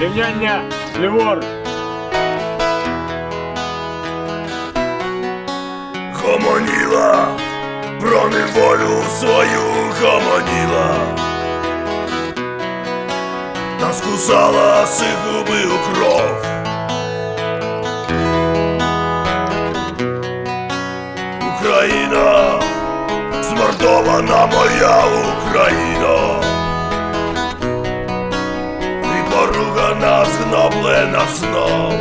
Рівняння ліворуч. Гомоніла, про неволю свою гомоніла. Та скусала губи у кров. Україна, змордована моя Україна. І поругана, згноблена знов.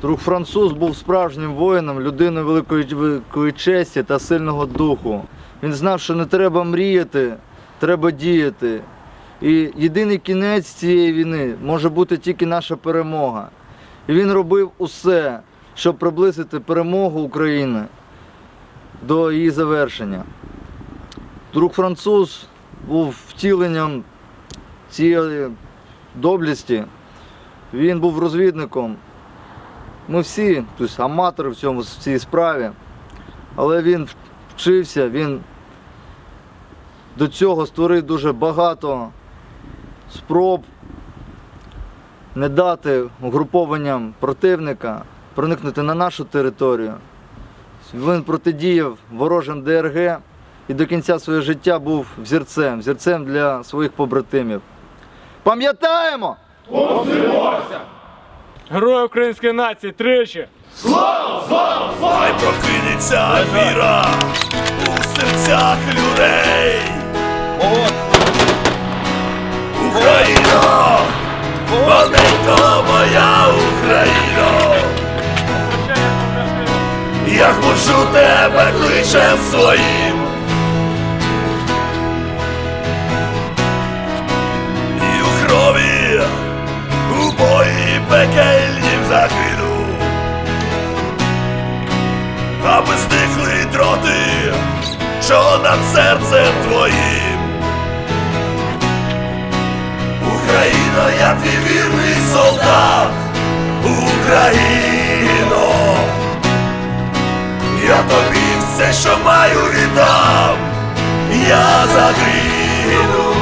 Друг француз був справжнім воїном, людиною великої, великої честі та сильного духу. Він знав, що не треба мріяти, треба діяти. І єдиний кінець цієї війни може бути тільки наша перемога. І він робив усе, щоб приблизити перемогу України до її завершення. Друг француз був втіленням цієї доблесті. Він був розвідником. Ми всі тобто, аматори в цьому в цій справі, але він вчився, він до цього створив дуже багато спроб не дати угрупованням противника проникнути на нашу територію. Він протидіяв ворожим ДРГ і до кінця свого життя був взірцем, взірцем для своїх побратимів. Пам'ятаємо! Герой української нації тричі. Слава, слава, Хай прокинеться віра у серцях людей. Україна, маленька моя Україна. Я збуджу тебе кличем своїм. Пекельнім загину аби зникли дроти, що над серцем твоїм. Україно, я твій вірний солдат, Україно, я тобі все, що маю, віддам, я загину.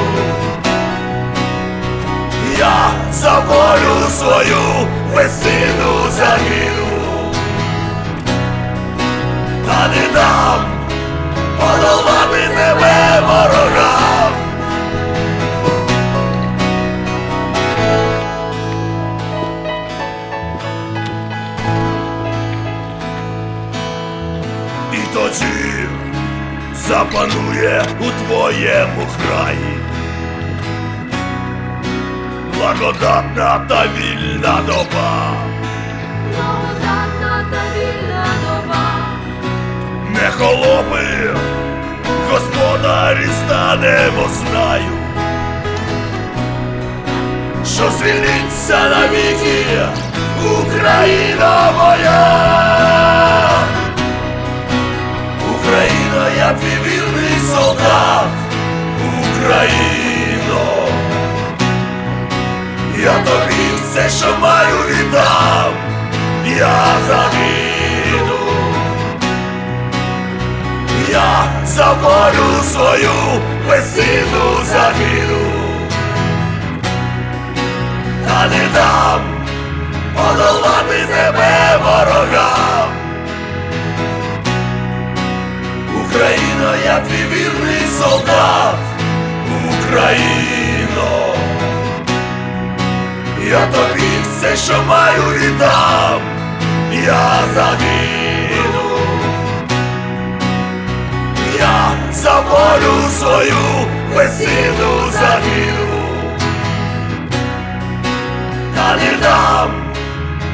Я за волю свою безсину загину та не дам подолати тебе ворогам. І тоді запанує у твоєму краї. Благодатна та вільна доба. Благодатна та вільна доба. Не холопи, господарі станемо знаю, що звільниться навіки Україна моя, Україна, я твій вірний солдат, Україно, я тобі все, що маю, віддам, я загину. Я за свою безсилу загину, та не дам подолати тебе ворогам. Україно, я твій вірний солдат, Україно, я тобі все, що маю, віддам, я загину. Я за волю свою безсилу загину, та не дам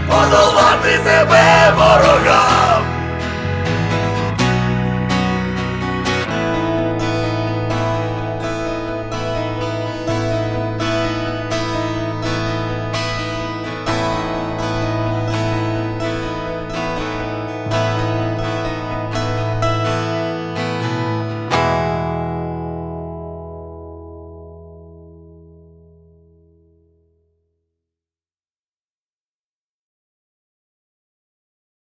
подолати тебе